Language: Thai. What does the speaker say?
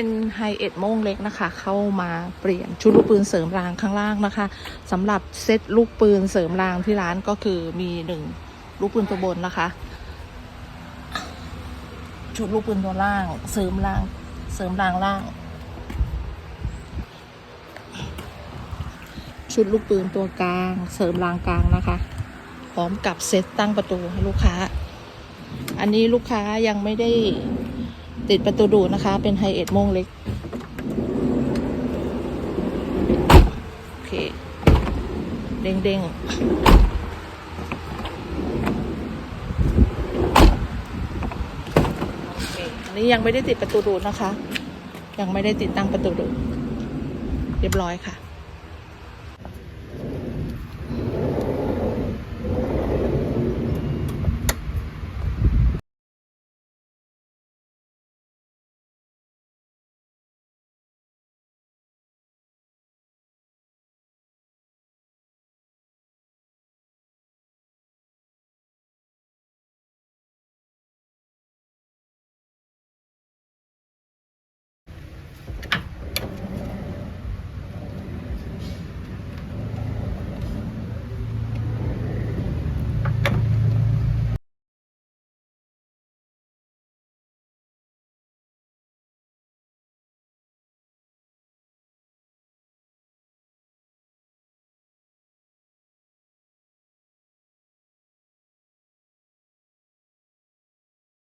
เป็นไฮเอ็ดโม่งเล็กนะคะ เข้ามาเปลี่ยนชุดลูกปืนเสริมรางข้างล่างนะคะสำหรับเซตลูกปืนเสริมรางที่ร้านก็คือมีหนึ่งลูกปืนตัวบนนะคะ ชุดลูกปืนตัวล่าง เสริมรางเสริมรางล่าง ชุดลูกปืนตัวกลาง เสริมรางกลางนะคะ พร้อมกับเซตตั้งประตูให้ลูกค้า อันนี้ลูกค้ายังไม่ได้ ติดประตูดูนะคะ เป็นไฮเอ็ดโมงเล็ก โอเค เด้งเด้งโอเคอันนี้ยังไม่ได้ติดประตูดูนะคะ ยังไม่ได้ติดตั้งประตูดู เรียบร้อยค่ะ